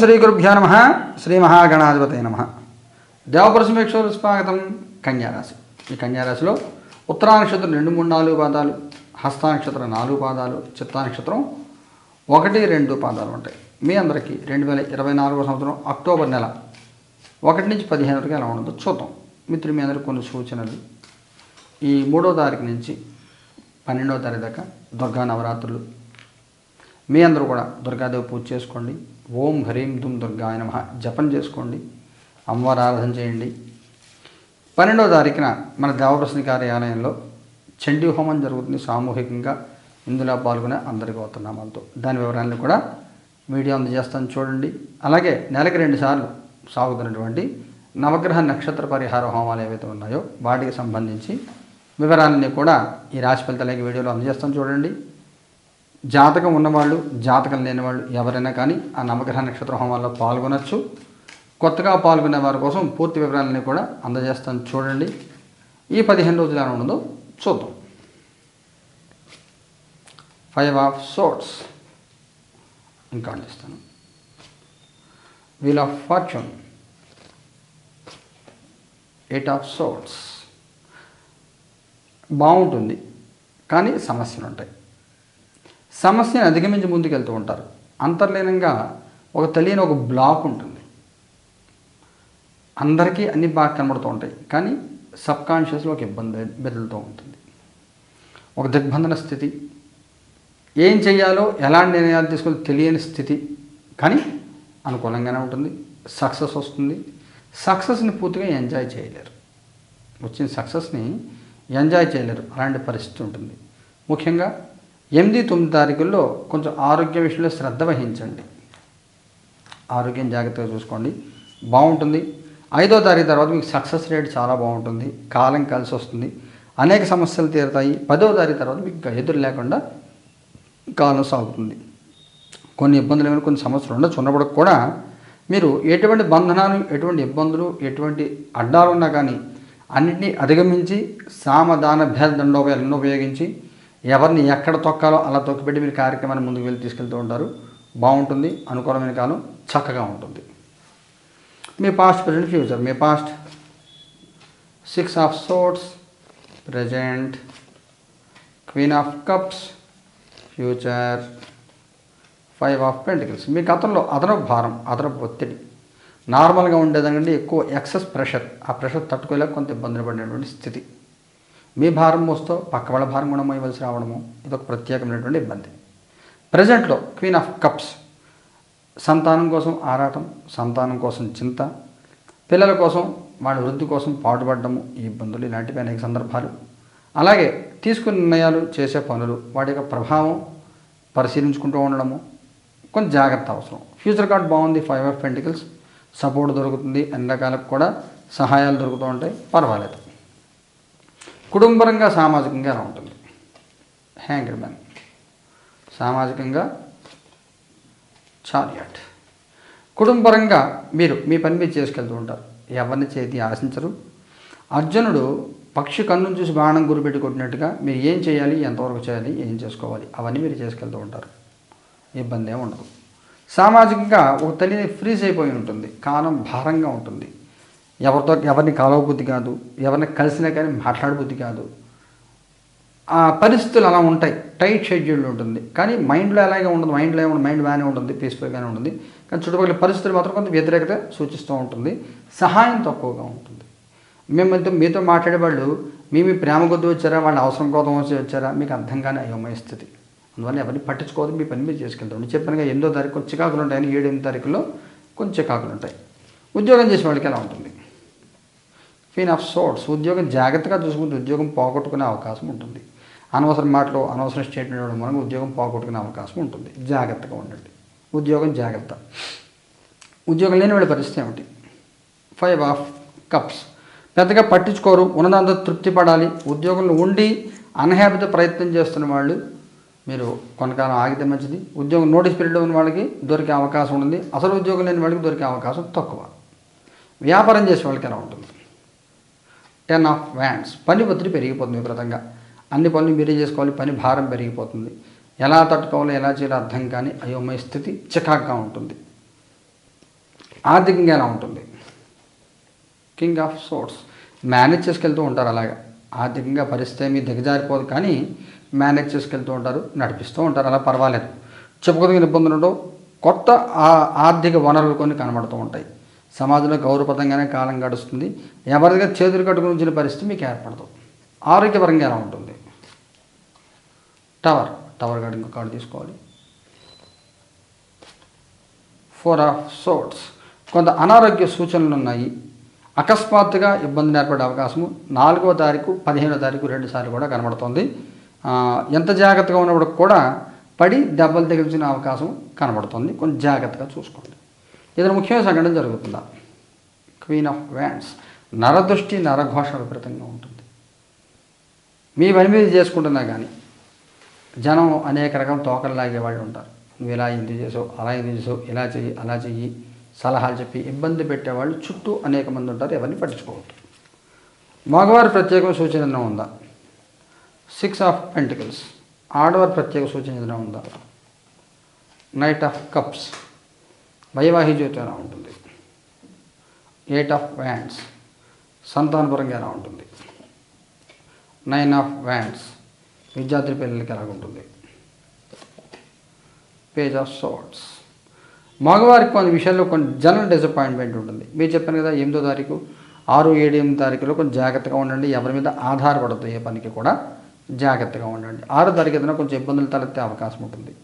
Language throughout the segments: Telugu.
ఓం శ్రీ గురుభ్యో నమ. శ్రీ మహాగణాధిపతి నమ. దేవపరసమేక్షలు స్వాగతం కన్యారాశి. ఈ కన్యారాశిలో ఉత్తరా నక్షత్రం రెండు మూడు నాలుగు పాదాలు హస్త నక్షత్రం నాలుగు పాదాలు చిత్తా నక్షత్రం ఒకటి రెండు పాదాలు ఉంటాయి. మీ అందరికీ రెండు వేల ఇరవై నాలుగో సంవత్సరం అక్టోబర్ నెల ఒకటి నుంచి పదిహేను వరకు ఎలా ఉండదో చూద్దాం. మిత్రులు మీ అందరికీ కొన్ని సూచనలు. ఈ మూడో తారీఖు నుంచి పన్నెండో తారీఖు దాకా దుర్గా నవరాత్రులు. మీ అందరూ కూడా దుర్గాదేవి పూజ చేసుకోండి. ఓం హరీం దుమ్ దుర్గాయ నమ. జపం చేసుకోండి అమ్మవారి ఆరాధన చేయండి. పన్నెండవ తారీఖున మన దేవప్రసన్న కార్యాలయంలో చండీ హోమం జరుగుతుంది సామూహికంగా. ఇందులో పాల్గొనే అందరికీ గోత్రనామాలతో దాని వివరాలను కూడా వీడియో అందజేస్తాను చూడండి. అలాగే నెలకి రెండుసార్లు సాగుతున్నటువంటి నవగ్రహ నక్షత్ర పరిహార హోమాలు ఏవైతే ఉన్నాయో వాటికి సంబంధించి వివరాలన్నీ కూడా ఈ రాశి ఫలితాలకి వీడియోలో అందజేస్తాను చూడండి. జాతకం ఉన్నవాళ్ళు జాతకం లేని వాళ్ళు ఎవరైనా కానీ ఆ నవగ్రహ నక్షత్ర హోమాల్లో పాల్గొనొచ్చు. కొత్తగా పాల్గొనే వారి కోసం పూర్తి వివరాలన్నీ కూడా అందజేస్తాను చూడండి. ఈ పదిహేను రోజులు ఎలా ఉండదో చూద్దాం. ఫైవ్ ఆఫ్ సోట్స్ ఇంకా అందిస్తాను wheel of fortune eight of swords బాగుంటుంది కానీ సమస్యలు ఉంటాయి సమస్యను అధిగమించి ముందుకెళ్తూ ఉంటారు. అంతర్లీనంగా ఒక తెలియని ఒక బ్లాక్ ఉంటుంది. అందరికీ అన్ని బాగా కనబడుతూ ఉంటాయి. కానీ సబ్ కాన్షియస్లో ఒక ఇబ్బంది బెదులుతూ ఉంటుంది. ఒక దిగ్బంధన స్థితి. ఏం చేయాలో ఎలాంటి నిర్ణయాలు తీసుకోవాలో తెలియని స్థితి. కానీ అనుకూలంగానే ఉంటుంది. సక్సెస్ వస్తుంది. సక్సెస్ని పూర్తిగా ఎంజాయ్ చేయలేరు. వచ్చిన సక్సెస్ని ఎంజాయ్ చేయలేరు. అలాంటి పరిస్థితి ఉంటుంది. ముఖ్యంగా ఎనిమిది తొమ్మిది తారీఖుల్లో కొంచెం ఆరోగ్య విషయంలో శ్రద్ధ వహించండి. ఆరోగ్యం జాగ్రత్తగా చూసుకోండి. బాగుంటుంది. ఐదో తారీఖు తర్వాత మీకు సక్సెస్ రేట్ చాలా బాగుంటుంది. కాలం కలిసి వస్తుంది. అనేక సమస్యలు తీరుతాయి. పదో తారీఖు తర్వాత మీకు ఎదురు లేకుండా కాలం సాగుతుంది. కొన్ని ఇబ్బందులు ఏమైనా కొన్ని సమస్యలు ఉండొచ్చు ఉన్నప్పటికి కూడా మీరు ఎటువంటి బంధనాలు ఎటువంటి ఇబ్బందులు ఎటువంటి అడ్డాలు ఉన్నా కానీ అన్నింటినీ అధిగమించి సామధాన భేద దండోపాయాలను ఉపయోగించి ఎవరిని ఎక్కడ తొక్కాలో అలా తొక్కిపెట్టి మీరు కార్యక్రమాన్ని ముందుకు వెళ్ళి తీసుకెళ్తూ ఉంటారు. బాగుంటుంది అనుకూలమైన కాలం చక్కగా ఉంటుంది. మీ past present future me past six of swords present queen of cups future five of pentacles మీ గతంలో అదనపు భారం అదనపు ఒత్తిడి. నార్మల్గా ఉండేదానికంటే ఎక్కువ ఎక్సెస్ ప్రెషర్ ఆ ప్రెషర్ తట్టుకోలేక కొంత ఇబ్బందులు పడినటువంటి స్థితి. మీ భారం మోస్తూ పక్క వాళ్ళ భారం కూడా మోయవలసి రావడము ఇది ఒక ప్రత్యేకమైనటువంటి ఇబ్బంది. ప్రజెంట్లో క్వీన్ ఆఫ్ కప్స్ సంతానం కోసం ఆరాటం సంతానం కోసం చింత పిల్లల కోసం వాళ్ళ వృద్ధి కోసం పాటుపడడము ఈ ఇబ్బందులు ఇలాంటివి అనేక సందర్భాలు. అలాగే తీసుకున్న నిర్ణయాలు చేసే పనులు వాటి యొక్క ప్రభావం పరిశీలించుకుంటూ ఉండడము కొంచెం జాగ్రత్త అవసరం. ఫ్యూచర్ కార్డ్ బాగుంది ఫైవ్ ఆఫ్ పెంటికల్స్ సపోర్ట్ దొరుకుతుంది అన్ని రకాలకు కూడా సహాయాలు దొరుకుతూ ఉంటాయి పర్వాలేదు. కుటుంబరంగా సామాజికంగా ఎలా ఉంటుంది. హ్యాంగర్ మ్యాన్ సామాజికంగా చారియట్ కుటుంబరంగా మీరు మీ పని మీరు చేసుకెళ్తూ ఉంటారు. ఎవరిని చేతి ఆశించరు. అర్జునుడు పక్షి కన్నును చూసి బాణం గురిపెట్టి కొట్టినట్టుగా మీరు ఏం చేయాలి ఎంతవరకు చేయాలి ఏం చేసుకోవాలి అవన్నీ మీరు చేసుకెళ్తూ ఉంటారు. ఇబ్బంది ఏమి ఉండదు. సామాజికంగా ఒక తల్లి ఫ్రీజ్ అయిపోయి ఉంటుంది. కాలం భారంగా ఉంటుంది. ఎవరితో ఎవరిని కలవబుద్ధి కాదు ఎవరిని కలిసినా కానీ మాట్లాడబుద్ధి కాదు. ఆ పరిస్థితులు అలా ఉంటాయి. టైట్ షెడ్యూల్ ఉంటుంది. కానీ మైండ్లో అలాగే ఉండదు? మైండ్లో ఏముండదు? మైండ్ బాగానే ఉంటుంది. పీస్ఫుల్గానే ఉంటుంది. కానీ చుట్టుపక్కల పరిస్థితులు మాత్రం కొంత వ్యతిరేకత సూచిస్తూ ఉంటుంది. సహాయం తక్కువగా ఉంటుంది. మేము మీతో మాట్లాడే వాళ్ళు మీ మీ ప్రేమ కొద్ది వచ్చారా? వాళ్ళ అవసరం కోసం వచ్చి వచ్చారా? మీకు అర్థం కానీ అయోమయ స్థితి. అందువల్ల ఎవరిని పట్టించుకోవద్దు. మీ పని మీరు చేసుకెళ్తాం చెప్పానుగా ఎనిమిదో తారీఖు కొంచెం చికాకులు ఉంటాయని ఏడెనిమిది తారీఖులో కొంచెం చికాకులు ఉంటాయి. ఉద్యోగం చేసే వాళ్ళకి ఎలా ఉంటుంది? ఫీన్ ఆఫ్ సోర్స్ ఉద్యోగం జాగ్రత్తగా చూసుకుంటే ఉద్యోగం పోగొట్టుకునే అవకాశం ఉంటుంది. అనవసర మాటలు అనవసర స్టేట్మెంట్ ఇవ్వడం వలన ఉద్యోగం పోగొట్టుకునే అవకాశం ఉంటుంది. జాగ్రత్తగా ఉండండి. ఉద్యోగం జాగ్రత్త. ఉద్యోగం లేని వాళ్ళ పరిస్థితి ఏమిటి? ఫైవ్ ఆఫ్ కప్స్ పెద్దగా పట్టించుకోరు ఉన్నదంతా తృప్తి పడాలి. ఉద్యోగంలో ఉండి అన్హ్యాపీతో ప్రయత్నం చేస్తున్న వాళ్ళు మీరు కొంతకాలం ఆగితే మంచిది. ఉద్యోగం నోటీస్ పీరియడ్ ఉన్న వాళ్ళకి దొరికే అవకాశం ఉంది అసలు ఉద్యోగం లేని వాళ్ళకి దొరికే అవకాశం తక్కువ. వ్యాపారం చేసే వాళ్ళకి ఎలా ఉంటుంది? టెన్ ఆఫ్ వ్యాండ్స్ పని ఒత్తిడి పెరిగిపోతుంది విపరీతంగా. అన్ని పనులు మీరే చేసుకోవాలి పని భారం పెరిగిపోతుంది. ఎలా తట్టుకోవాలో ఎలా చేయాలో అర్థం కానీ అయోమయ స్థితి చికాగ్గా ఉంటుంది. ఆర్థికంగా ఎలా ఉంటుంది? King of swords. మేనేజ్ చేసుకెళ్తూ ఉంటారు అలాగా. ఆర్థికంగా పరిస్థితి మీ దిగజారిపోదు కానీ మేనేజ్ చేసుకెళ్తూ ఉంటారు నడిపిస్తూ ఉంటారు అలా పర్వాలేదు. చెప్పుకోదగిన ఇబ్బందులు కొత్త ఆర్థిక వనరులు కొన్ని కనబడుతూ ఉంటాయి. సమాజంలో గౌరవపదంగానే కాలం గడుస్తుంది. ఎవరిగా చేతులు కట్టుకుని ఉంచిన పరిస్థితి మీకు ఏర్పడదు. ఆరోగ్యపరంగా ఎలా ఉంటుంది? టవర్ టవర్ కార్డు ఇంకో కార్డు తీసుకోవాలి. ఫోర్ ఆఫ్ సోట్స్ కొంత అనారోగ్య సూచనలు ఉన్నాయి. అకస్మాత్తుగా ఇబ్బందులు ఏర్పడే అవకాశము నాలుగో తారీఖు పదిహేనో తారీఖు రెండు సార్లు కూడా కనబడుతుంది. ఎంత జాగ్రత్తగా ఉన్నప్పుడు కూడా పడి దెబ్బలు తగిలిచిన అవకాశం కనబడుతుంది. కొంచెం జాగ్రత్తగా చూసుకోండి. ఏదైనా ముఖ్యమైన సంఘటన జరుగుతుందా? క్వీన్ ఆఫ్ వ్యాండ్స్ నరదృష్టి నరఘోష విపరీతంగా ఉంటుంది. మీ పని మీద చేసుకుంటున్నా కానీ జనం అనేక రకం తోకలు లాగేవాళ్ళు ఉంటారు. నువ్వు ఇలా ఎందుకు చేసావు అలా ఎందుకు చేసావు ఇలా చెయ్యి అలా చెయ్యి సలహాలు చెప్పి ఇబ్బంది పెట్టేవాళ్ళు చుట్టూ అనేక మంది ఉంటారు. ఎవరిని పట్టించుకోవద్దు. మగవారి ప్రత్యేక సూచన ఏదైనా ఉందా? సిక్స్ ఆఫ్ పెంటికల్స్ ఆడవారి ప్రత్యేక సూచన ఏదైనా ఉందా? నైట్ ఆఫ్ కప్స్ వైవాహిక ఎలా ఉంటుంది. ఎయిట్ ఆఫ్ వ్యాండ్స్ సంతానపరంగా ఎలా ఉంటుంది? నైన్ ఆఫ్ వ్యాండ్స్ విద్యార్థి పిల్లలకి ఎలా ఉంటుంది? పేజ్ ఆఫ్ సార్ట్స్ మగవారికి కొన్ని విషయాల్లో కొన్ని జనరల్ డిసప్పాయింట్మెంట్ ఉంటుంది. మీరు చెప్పాను కదా ఎనిమిదో తారీఖు ఆరు ఏడు ఎనిమిది తారీఖులో కొంచెం జాగ్రత్తగా ఉండండి. ఎవరి మీద ఆధారపడద్దు ఏ పనికి కూడా జాగ్రత్తగా ఉండండి. ఆరో తారీఖు ఏదైనా కొంచెం ఇబ్బందులు తలెత్తే అవకాశం ఉంటుంది.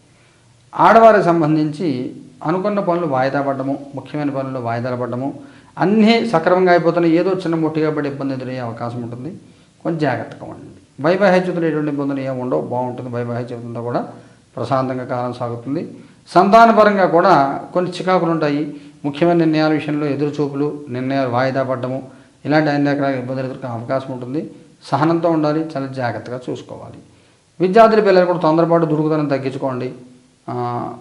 ఆడవారికి సంబంధించి అనుకున్న పనులు వాయిదా పడడము ముఖ్యమైన పనులు వాయిదాలు పడ్డము అన్నీ సక్రమంగా అయిపోతున్నాయి. ఏదో చిన్న మొట్టిగా పడి ఇబ్బంది ఎదురయ్యే అవకాశం ఉంటుంది. కొంచెం జాగ్రత్తగా ఉండండి. వైవాహిక జీవితంలో ఎటువంటి ఇబ్బందులు ఏమి ఉండవు. బాగుంటుంది. వైవాహిక జీవితంలో కూడా ప్రశాంతంగా కాలం సాగుతుంది. సంతానపరంగా కూడా కొన్ని చికాకులు ఉంటాయి. ముఖ్యమైన నిర్ణయాల విషయంలో ఎదురుచూపులు నిర్ణయాలు వాయిదా పడ్డము ఇలాంటి అన్ని రకాల ఇబ్బందులు ఎదుర్కొనే అవకాశం ఉంటుంది. సహనంతో ఉండాలి. చాలా జాగ్రత్తగా చూసుకోవాలి. విద్యార్థుల పిల్లలు కూడా తొందరపాటు దురుగుదనం తగ్గించుకోండి.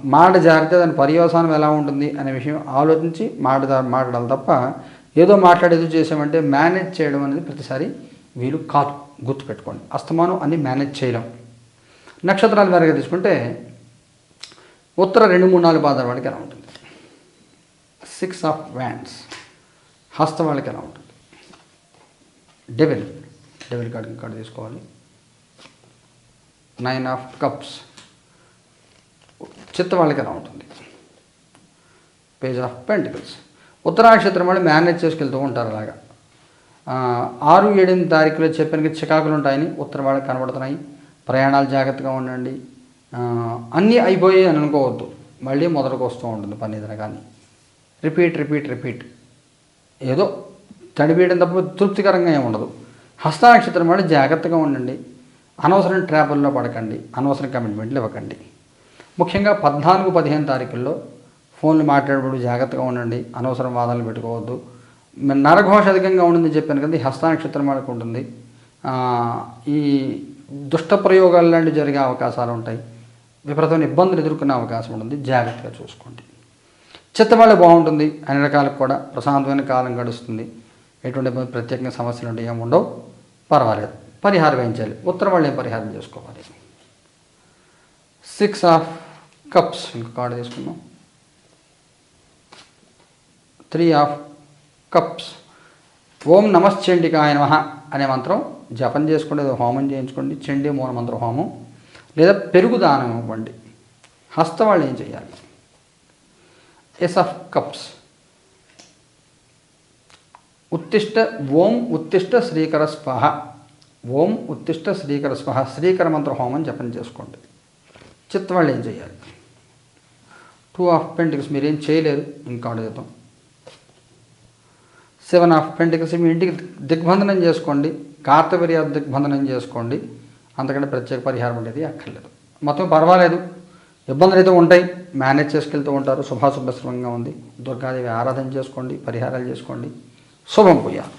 మాట జారితే దాని పర్యవసానం ఎలా ఉంటుంది అనే విషయం ఆలోచించి మాట మాట్లాడాలి తప్ప ఏదో మాట్లాడేది చేసామంటే మేనేజ్ చేయడం అనేది ప్రతిసారి వీలు కాదు. గుర్తుపెట్టుకోండి. అస్తమానం అన్ని మేనేజ్ చేయలేం. నక్షత్రాల వారిగా తీసుకుంటే ఉత్తర రెండు మూడు నాలుగు పాదాల వాళ్ళకి ఎలా ఉంటుంది? సిక్స్ ఆఫ్ వ్యాండ్స్ హస్త వాళ్ళకి ఎలా ఉంటుంది? డెవిల్ డెవిల్ కార్డు కార్డు తీసుకోవాలి. నైన్ ఆఫ్ కప్స్ చిత్త వాళ్ళకి ఎలా ఉంటుంది. పేజ్ ఆఫ్ పెంటికల్స్ ఉత్తరాక్షత్రం వాళ్ళు మేనేజ్ చేసుకెళ్తూ ఉంటారు అలాగా. ఆరు ఏడెనిమిది తారీఖులో చెప్పిన చికాకులు ఉంటాయని ఉత్తరం వాళ్ళకి కనబడుతున్నాయి. ప్రయాణాలు జాగ్రత్తగా ఉండండి. అన్నీ అయిపోయాయి అని అనుకోవద్దు. మళ్ళీ మొదటికి వస్తూ ఉంటుంది పని ఏదైనా కానీ. రిపీట్ రిపీట్ రిపీట్ ఏదో తడిపేయడం తప్ప తృప్తికరంగా ఏమి ఉండదు. హస్తానక్షత్రం వాళ్ళు జాగ్రత్తగా ఉండండి. అనవసరం ట్రాపుల్లో పడకండి. అనవసరం కమిట్మెంట్లు ఇవ్వకండి. ముఖ్యంగా పద్నాలుగు పదిహేను తారీఖుల్లో ఫోన్లు మాట్లాడేటప్పుడు జాగ్రత్తగా ఉండండి. అనవసరం వాదనలు పెట్టుకోవద్దు. నరఘోష అధికంగా ఉండిందని చెప్పాను కదా హస్త నక్షత్రం వాళ్ళకు ఉంటుంది. ఈ దుష్ట ప్రయోగాలు లాంటివి జరిగే అవకాశాలు ఉంటాయి. విపరీతమైన ఇబ్బందులు ఎదుర్కొనే అవకాశం ఉంటుంది. జాగ్రత్తగా చూసుకోండి. చిత్తవాళ్ళు బాగుంటుంది. అన్ని రకాలకు కూడా ప్రశాంతమైన కాలం గడుస్తుంది. ఎటువంటి ఇబ్బంది ప్రత్యేకంగా సమస్యలు ఉంటాయి ఏమి ఉండవు. పర్వాలేదు. పరిహారం వేయించాలి ఉత్తరం వాళ్ళు ఏం పరిహారం చేసుకోవాలి? సిక్స్ ఆఫ్ కప్స్ ఇంకో కార్డు తీసుకుందాం. త్రీ ఆఫ్ కప్స్ ఓం నమశ్చండికాయ నమః అనే మంత్రం జపం చేసుకోండి హోమం చేయించుకోండి. చండి మూల మంత్ర హోమం. లేదా పెరుగు దానం ఇవ్వండి. హస్త వాళ్ళు ఏం చేయాలి? ఎస్ ఆఫ్ కప్స్ ఉత్తిష్ట ఓం ఉత్తిష్ట శ్రీకర స్పహ. ఓం ఉత్తిష్ట శ్రీకర స్పహ. శ్రీకర మంత్ర హోమం జపం చేసుకోండి. చిత్తవాళ్ళు ఏం చేయాలి? టూ ఆఫ్ పెంటికల్స్ మీరేం చేయలేరు. ఇంకా చేద్దాం. సెవెన్ ఆఫ్ పెంటికల్స్ మీ ఇంటికి దిగ్బంధనం చేసుకోండి. కార్తవీర్య దిగ్బంధనం చేసుకోండి. అంతకంటే ప్రత్యేక పరిహారం అనేది అక్కర్లేదు. మొత్తం పర్వాలేదు. ఇబ్బందులు అయితే ఉంటాయి. మేనేజ్ చేసుకెళ్తూ ఉంటారు. శుభాశుభశ్రమంగా ఉంది. దుర్గాదేవి ఆరాధన చేసుకోండి. పరిహారాలు చేసుకోండి. శుభం పోయారు